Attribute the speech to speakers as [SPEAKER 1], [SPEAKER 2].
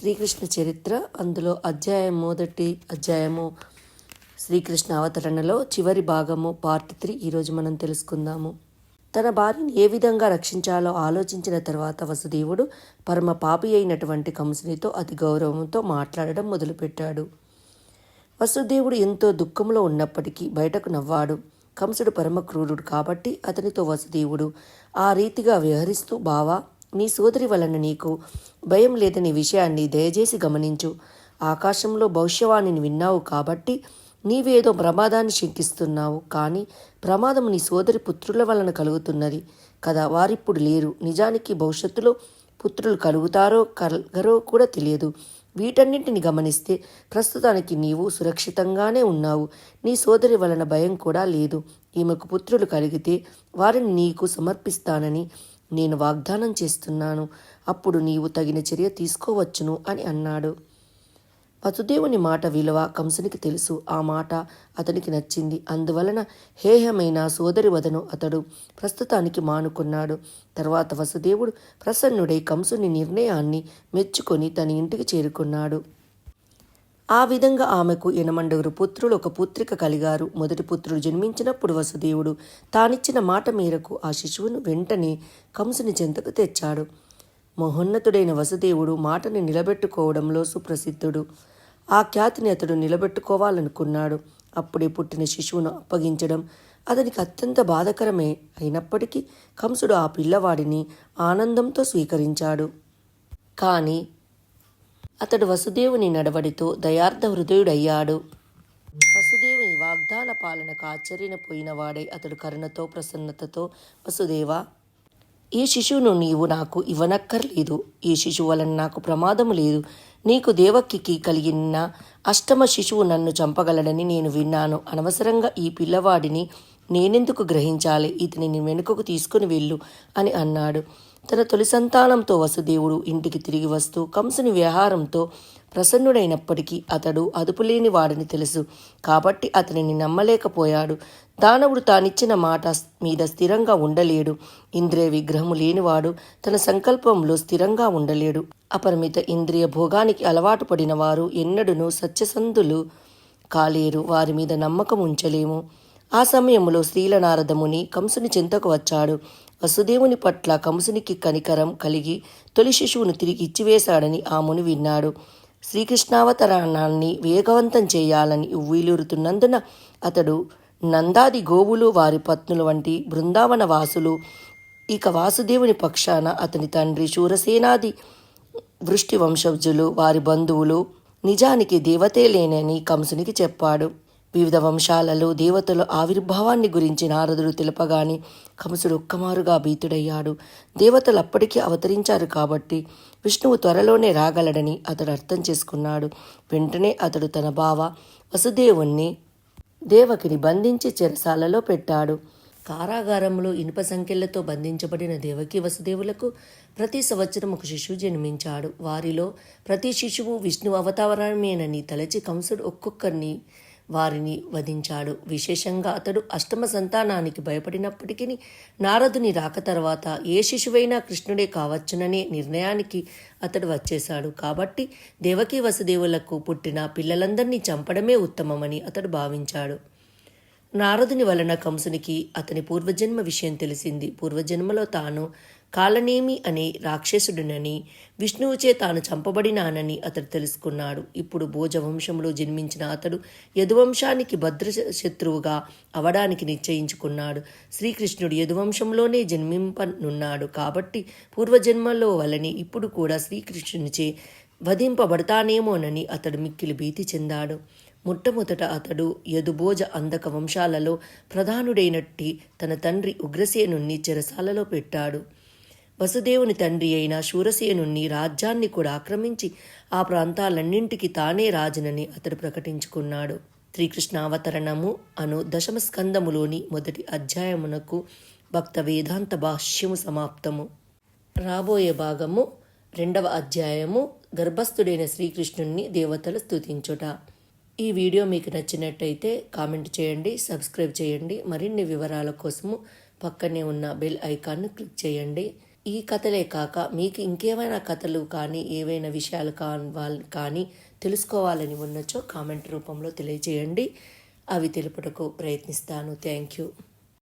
[SPEAKER 1] శ్రీకృష్ణ చరిత్ర అందులో అధ్యాయం మొదటి అధ్యాయము శ్రీకృష్ణ అవతరణలో చివరి భాగము పార్ట్ త్రీ ఈరోజు మనం తెలుసుకుందాము. తన భార్యని ఏ విధంగా రక్షించాలో ఆలోచించిన తర్వాత వసుదేవుడు పరమ పాపి అయినటువంటి కంసునితో అతి గౌరవంతో మాట్లాడడం మొదలుపెట్టాడు. వసుదేవుడు ఎంతో దుఃఖంలో ఉన్నప్పటికీ బయటకు నవ్వాడు. కంసుడు పరమ క్రూరుడు కాబట్టి అతనితో వసుదేవుడు ఆ రీతిగా వ్యవహరిస్తూ బావా నీ సోదరి వలన నీకు భయం లేదని విషయాన్ని దయచేసి గమనించు. ఆకాశంలో భవిష్యవాణిని విన్నావు కాబట్టి నీవేదో ప్రమాదాన్ని శంకిస్తున్నావు. కానీ ప్రమాదం నీ సోదరి పుత్రుల వలన కలుగుతున్నది కదా. వారిప్పుడు లేరు. నిజానికి భవిష్యత్తులో పుత్రులు కలుగుతారో కలగరో కూడా తెలియదు. వీటన్నింటిని గమనిస్తే ప్రస్తుతానికి నీవు సురక్షితంగానే ఉన్నావు. నీ సోదరి వలన భయం కూడా లేదు. ఈమెకు పుత్రులు కలిగితే వారిని నీకు సమర్పిస్తానని నేను వాగ్దానం చేస్తున్నాను. అప్పుడు నీవు తగిన చర్య తీసుకోవచ్చును అని అన్నాడు. వసుదేవుని మాట విలువ కంసునికి తెలుసు. ఆ మాట అతనికి నచ్చింది. అందువలన హేయమైన సోదరి వదను అతడు. ప్రస్తుతానికి మానుకున్నాడు. తర్వాత వసుదేవుడు ప్రసన్నుడై కంసుని నిర్ణయాన్ని మెచ్చుకొని తన ఇంటికి చేరుకున్నాడు. ఆ విధంగా ఆమెకు ఎనమండుగురు పుత్రులు ఒక పుత్రిక కలిగారు. మొదటి పుత్రుడు జన్మించినప్పుడు వసుదేవుడు తానిచ్చిన మాట మేరకు ఆ శిశువును వెంటనే కంసుని చెంతకు తెచ్చాడు. మహోన్నతుడైన వసుదేవుడు మాటని నిలబెట్టుకోవడంలో సుప్రసిద్ధుడు. ఆ ఖ్యాతిని అతడు నిలబెట్టుకోవాలనుకున్నాడు. అప్పుడే పుట్టిన శిశువును అప్పగించడం అతనికి అత్యంత బాధకరమే అయినప్పటికీ కంసుడు ఆ పిల్లవాడిని ఆనందంతో స్వీకరించాడు. కానీ అతడు వసుదేవుని నడవడితో దయార్థ హృదయుడయ్యాడు వసుదేవుని వాగ్దాన పాలనకు ఆశ్చర్యపోయినవాడై అతడు కరుణతో ప్రసన్నతతో వసుదేవా ఈ శిశువును నీవు నాకు ఇవ్వనక్కర్లేదు. ఈ శిశువు వలన నాకు ప్రమాదము లేదు. నీకు దేవక్కికి కలిగిన అష్టమ శిశువు నన్ను చంపగలడని నేను విన్నాను. అనవసరంగా ఈ పిల్లవాడిని నేనెందుకు గ్రహించాలి? ఇతనిని వెనుకకు తీసుకుని వెళ్ళు అని అన్నాడు. తన తొలి సంతానంతో వసుదేవుడు ఇంటికి తిరిగి వస్తూ కంసుని వ్యవహారంతో ప్రసన్నుడైనప్పటికీ అతడు అదుపులేని వాడని తెలుసు. కాబట్టి అతనిని నమ్మలేకపోయాడు. దానవుడు తానిచ్చిన మాట మీద స్థిరంగా ఉండలేడు. ఇంద్రియ విగ్రహము లేనివాడు తన సంకల్పంలో స్థిరంగా ఉండలేడు. అపరిమిత ఇంద్రియ భోగానికి అలవాటు పడిన వారు ఎన్నడూనూ సత్యసంధులు కాలేరు. వారి మీద నమ్మకం ఉంచలేము. ఆ సమయంలో శ్రీలనారదముని కంసుని చింతకు వచ్చాడు. వసుదేవుని పట్ల కంసునికి కనికరం కలిగి తొలి శిశువును తిరిగి ఇచ్చివేశాడని ఆ ముని విన్నాడు. శ్రీకృష్ణావతరణాన్ని వేగవంతం చేయాలని వీలురుతున్నందున అతడు నందాది గోవులు వారి పత్నులు వంటి బృందావన వాసులు ఇక వాసుదేవుని పక్షాన అతని తండ్రి శూరసేనాది వృష్టి వంశజులు వారి బంధువులు నిజానికి దేవతే లేనని కంసునికి చెప్పాడు. వివిధ వంశాలలో దేవతల ఆవిర్భావాన్ని గురించి నారదుడు తెలపగానే కంసుడు ఒక్కమారుగా భీతుడయ్యాడు. దేవతలు అప్పటికీ అవతరించారు కాబట్టి విష్ణువు త్వరలోనే రాగలడని అతడు అర్థం చేసుకున్నాడు. వెంటనే అతడు తన బావ వసుదేవుణ్ణి దేవకిని బంధించి చెరసాలలో పెట్టాడు. కారాగారంలో ఇనుప సంఖ్యలతో బంధించబడిన దేవకి వసుదేవులకు ప్రతి సంవత్సరం ఒక శిశువు జన్మించాడు. వారిలో ప్రతి శిశువు విష్ణు అవతారమేనని తలచి కంసుడు ఒక్కొక్కరిని వారిని వధించాడు. విశేషంగా అతడు అష్టమ సంతానానికి భయపడినప్పటికీ నారదుని రాక తర్వాత ఏ శిశువైనా కృష్ణుడే కావచ్చుననే నిర్ణయానికి అతడు వచ్చేశాడు. కాబట్టి దేవకీ వసుదేవులకు పుట్టిన పిల్లలందరినీ చంపడమే ఉత్తమమని అతడు భావించాడు. నారదుని వలన కంసునికి అతని పూర్వజన్మ విషయం తెలిసింది. పూర్వజన్మలో తాను కాలనేమి అనే రాక్షసుడినని విష్ణువుచే తాను చంపబడినానని అతడు తెలుసుకున్నాడు. ఇప్పుడు భోజవంశంలో జన్మించిన అతడు యదువంశానికి భద్ర శత్రువుగా అవడానికి నిశ్చయించుకున్నాడు. శ్రీకృష్ణుడు యదువంశంలోనే జన్మింపనున్నాడు కాబట్టి పూర్వజన్మలో వలని ఇప్పుడు కూడా శ్రీకృష్ణునిచే వధింపబడతానేమోనని అతడు మిక్కిలి భీతి చెందాడు. మొట్టమొదట అతడు యదుభోజ అందక వంశాలలో ప్రధానుడైనట్టి తన తండ్రి ఉగ్రసేనుణ్ణి చెరసాలలో పెట్టాడు. వసుదేవుని తండ్రి అయిన శూరసేనుణ్ణి రాజ్యాన్ని కూడా ఆక్రమించి ఆ ప్రాంతాలన్నింటికి తానే రాజునని అతడు ప్రకటించుకున్నాడు. శ్రీకృష్ణ అవతరణము అను దశమస్కందములోని మొదటి అధ్యాయమునకు భక్త వేదాంత భాష్యము సమాప్తము. రాబోయే భాగము రెండవ అధ్యాయము గర్భస్థుడైన శ్రీకృష్ణుణ్ణి దేవతలు స్తుతించుట. ఈ వీడియో మీకు నచ్చినట్టయితే కామెంట్ చేయండి సబ్స్క్రైబ్ చేయండి మరిన్ని వివరాల కోసము పక్కనే ఉన్న బెల్ ఐకాన్ను క్లిక్ చేయండి. ఈ కథలే కాక మీకు ఇంకేమైనా కథలు కానీ ఏవైనా విషయాలు కావాలి కానీ తెలుసుకోవాలని ఉన్నచో కామెంట్ రూపంలో తెలియజేయండి. అవి తెలుపుటకు ప్రయత్నిస్తాను. Thank you.